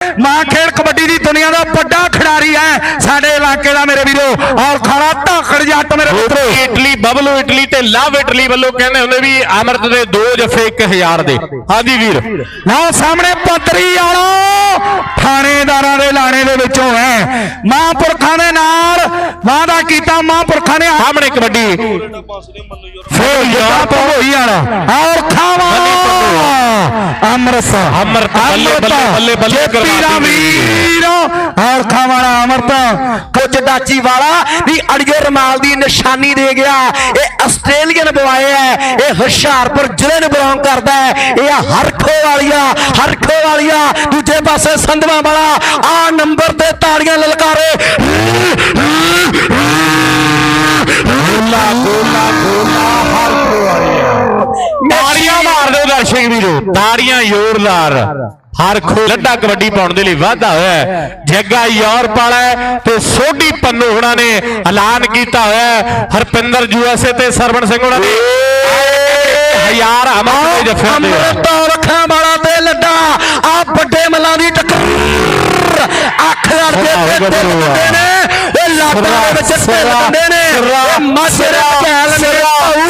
ਮਾਂ ਖੇਡ ਕਬੱਡੀ ਦੀ ਦੁਨੀਆ ਦਾ ਵੱਡਾ ਖਿਡਾਰੀ ਹੈ ਸਾਡੇ ਇਲਾਕੇ ਦਾ ਮੇਰੇ ਵੀਰੋ ਔਰ ਖੜਾ ਧਾਕੜ ਜੱਟ ਮੇਰੇ ਮਿੱਤਰੋ। ਇਟਲੀ ਬਬਲੂ ਇਟਲੀ ਤੇ ਲਵ ਇਟਲੀ ਵੱਲੋਂ ਕਹਿੰਦੇ ਹੁੰਦੇ ਵੀ ਅਮਰਤ ਦੇ ਦੋ ਜਫੇ 1000 ਦੇ। ਹਾਂਜੀ ਵੀਰ। ਲਓ ਸਾਹਮਣੇ ਪੱਤਰੀ ਵਾਲੋ ਥਾਣੇਦਾਰਾਂ ਦੇ ਲਾਣੇ ਦੇ ਵਿੱਚੋਂ ਹੈ ਮਹਾਂਪੁਰਖਾਂ ਦੇ ਕੀਤਾ ਮਹਾਂਪੁਰਖਾਂ ਨੇ ਸਾਹਮਣੇ ਕਬੱਡੀ। ਫੇਰ ਯਾਰ ਭਗੋਈ ਵਾਲਾ ਔਰ ਖਾਵਾ। ਅੰਮ੍ਰਿਤਸਰ। ਅੰਮ੍ਰਿਤ ਬੱਲੇ, ਬੱਲੇ, ਬੱਲੇ, ਦਿੱਤੀ। ਵੀਰ। ਔਰ ਖਾਵਾਲਾ ਅੰਮ੍ਰਿਤ। ਕੁਝ ਡਾਚੀ ਵਾਲਾ ਵੀ ਅੜੀਏ ਰਮਾਲ ਦੀ ਨਿਸ਼ਾਨੀ ਦੇ ਗਿਆ। ਇਹ ਆਸਟ੍ਰੇਲੀਅਨ ਬੁਆਏ ਹੈ। ਇਹ ਹੁਸ਼ਿਆਰਪੁਰ ਜ਼ਿਲ੍ਹੇ ਨੂੰ ਬਿਲੋਂਗ ਕਰਦਾ ਹੈ। ਇਹ ਹਰਖੋ ਵਾਲੀਆ ਹਰਖੋ ਵਾਲੀਆ। ਦੂਜੇ ਪਾਸੇ ਸੰਧਵਾ ਵਾਲਾ। ਆ ਨੰਬਰ ਤੇ ਤਾੜੀਆਂ ਲਲਕਾਰੇ। ਤਾੜੀਆਂ ਮਾਰ ਦਿਓ ਦਰਸ਼ਕ ਵੀਰੋ। ਤਾੜੀਆਂ ਜ਼ੋਰਦਾਰ। ਹਰਖੋ ਲੱਡਾ ਕਬੱਡੀ ਪਾਉਣ ਦੇ ਲਈ ਵਾਧਾ ਹੋਇਆ। ਜੱਗਾ ਯੂਰਪ ਵਾਲਾ ਤੇ ਸੋਢੀ ਪੰਨੂ ਹੁਣਾਂ ਨੇ ਐਲਾਨ ਕੀਤਾ ਹੋਇਆ। ਹਰਪਿੰਦਰ ਯੂਐਸਏ ਤੇ ਸਰਵਣ ਸਿੰਘ ਹੁਣਾਂ ਨੇ। ਹਜ਼ਾਰ ਅਮਰ ਦੇ ਜੱਫਿਆਂ ਦੇ ਅੰਮ੍ਰਿਤ ਰੱਖਾਂ ਵਾਲਾ ਤੇ ਲੱਡਾ ਆ ਵੱਡੇ ਮੱਲਾਂ ਦੀ ਟੱਕਰ। ਅੱਖ ਕੇ ਸੋਨਾ ਤੇ ਨੇ। ਇਹ ਲਾਟਾਂ ਦੇ ਵਿੱਚ ਢਿੱਲ ਬੰਦੇ ਨੇ। ਸਿਰਾ, ਇਹ ਮਾਸੇ ਦੇ ਸਿਰਾ, ਭੈਲ ਮੇਰੇ ਭਾਊ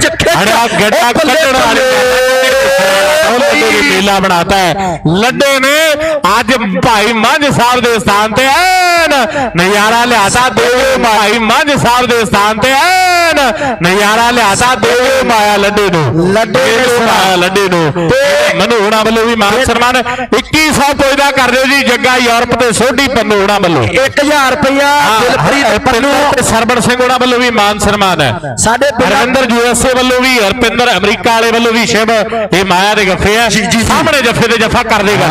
राज्य खेळ ਬੱਲੇ ਕੱਢਣ ਵਾਲੇ ਬੱਲੇ। ਨੇ ਮੇਲਾ ਬਣਾਤਾ ਹੈ। ਲੱਡੇ ਨੇ ਅੱਜ ਭਾਈ ਮੰਝ ਸਾਹਿਬ ਦੇ ਸਥਾਨ ਤੇ ਐਨ। ਨਜ਼ਾਰਾ ਲਿਆਤਾ ਦੇਵੇ ਭਾਈ ਮੰਝ ਸਾਹਿਬ ਦੇ ਸਥਾਨ ਤੇ ਐਨ। ਨਜ਼ਾਰਾ ਲਿਆਤਾ ਦੇਵੇ ਮਾਇਆ ਲੱਡੇ ਨੂੰ। ਲੱਡੇ ਨੇ ਦੇਵੇ ਮਾਇਆ ਲੱਡੇ ਨੂੰ। ਤੇ ਮਨੂ ਹੋਣਾ ਵੱਲੋਂ ਵੀ ਮਾਨ ਸਨਮਾਨ। 2100 ਪੁੱਜਦਾ ਕਰ ਦਿਓ ਜੀ ਜੱਗਾ ਯੂਰਪ ਤੇ ਸੋਢੀ ਪੰਨੂ ਹੋਣਾ ਵੱਲੋਂ। 1000 ਰੁਪਇਆ ਦਿਲਪ੍ਰੀਤ ਪੰਨੂ। ਤੇ ਸਰਵਣ ਸਿੰਘ ਹੋਣਾ ਵੱਲੋਂ ਵੀ ਮਾਨ ਸਨਮਾਨ ਹੈ। ਸਾਡੇ ਹਰਵਿੰਦਰ ਯੂਐਸਏ ਵੱਲੋਂ ਵੀ ਹਰਪਿੰਦਰ ਅਮਰੀਕਾ ਵਾਲੇ ਵੱਲੋਂ ਵੀ ਸ਼ਿਵ। ਇਹ ਮਾਇਆ ਦੇ ਜੱਫੇ ਆ ਸਾਹਮਣੇ ਜੱਫੇ ਤੇ ਜੱਫਾ ਕਰ ਦੇਗਾ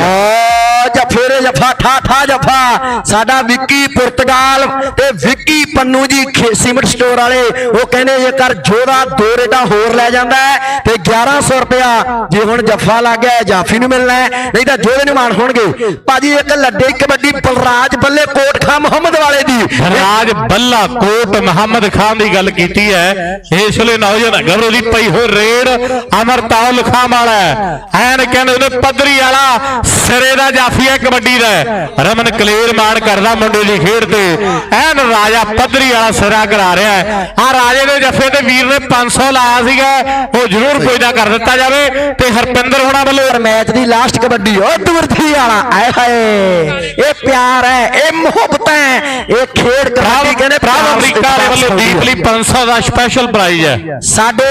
ਜਫੇ ਰੇ ਜਫਾ ਠਾ ਠਾ ਜਫਾ ਸਾਡਾ ਵਿੱਕੀ ਪੁਰਤਗਾਲ ਤੇ ਵਿੱਕੀ ਪੰਨੂ ਜੀ ਖੇ- ਸਟੋਰ ਵਾਲੇ, ਉਹ ਕਹਿੰਦੇ ਜੇਕਰ ਜੋੜਾ ਦੋ ਰੇਟਾਂ ਹੋਰ ਲੈ ਜਾਂਦਾ ਤੇ 1100 ਰੁਪਇਆ ਜੇ ਹੁਣ ਜਫਾ ਲੱਗ ਗਿਆ, ਜਾਫੀ ਨੂੰ ਮਿਲਣਾ ਨਹੀਂ ਤਾਂ ਜੋੜੇ ਨੂੰ ਮਾਣ ਹੋਣਗੇ। ਭਾਜੀ, ਇੱਕ ਲੱਡੇ ਕਬੱਡੀ ਬਲਰਾਜ ਬੱਲੇ ਕੋਟਖਾ ਮੁਹੰਮਦ ਵਾਲੇ ਦੀ। ਰਾਜ ਬੱਲਾ ਕੋਟ ਮੁਹੰਮਦ ਖਾਨ ਦੀ ਗੱਲ ਕੀਤੀ ਹੈ। ਇਸ ਲਈ ਨੌਜਵਾਨ ਗੱਭਰੂ ਦੀ ਪਈ ਹੋ ਰੇਡ ਅਮਰਤਾਉ ਲਖਾਮ ਵਾਲਾ ਐਨ ਕਹਿੰਦੇ ਉਹਨੇ ਪੱਧਰੀ ਵਾਲਾ, ਸਿਰੇ ਦਾ ਜਾਫੀ ਹੈ ਕਬੱਡੀ ਦਾ ਰਮਨ ਕਲੇਰ ਮਾਣ ਕਰਦਾ ਮੁੰਡੇ ਦੀ ਖੇਡ ਤੇ। ਐਨ ਰਾਜਾ ਪੱਧਰੀ ਵਾਲਾ ਸਿਰਾ ਕਰਾ ਰਿਹਾ ਹੈ। ਆ ਰਾਜੇ ਦੇ ਜੱਫੇ ਤੇ ਵੀਰ ਨੇ 500 ਲਾਇਆ ਸੀਗਾ। ਉਹ ਜ਼ਰੂਰ ਪੁੱਜਦਾ ਕਰ ਦਿੱਤਾ ਜਾਵੇ ਤੇ ਹਰਪਿੰਦਰ ਹੋਣਾ ਵੱਲੋਂ ਮੈਚ ਦੀ ਲਾਸਟ ਕਬੱਡੀ ਓ ਤੁਰਥੀ ਵਾਲਾ। ਆਏ ਹਾਏ। ਇਹ ਪਿਆਰ ਹੈ ਇਹ ਮੁਹੱਬਤ ਹੈ ਇਹ ਖੇਡ ਕਬੱਡੀ ਕਹਿੰਦੇ ਭਰਾ ਅਮਰੀਕਾ ਵਾਲੇ ਵੱਲੋਂ ਦੀਪ ਲਈ 500 ਦਾ ਸਪੈਸ਼ਲ ਪ੍ਰਾਈਜ਼ ਹੈ। ਸਾਡੇ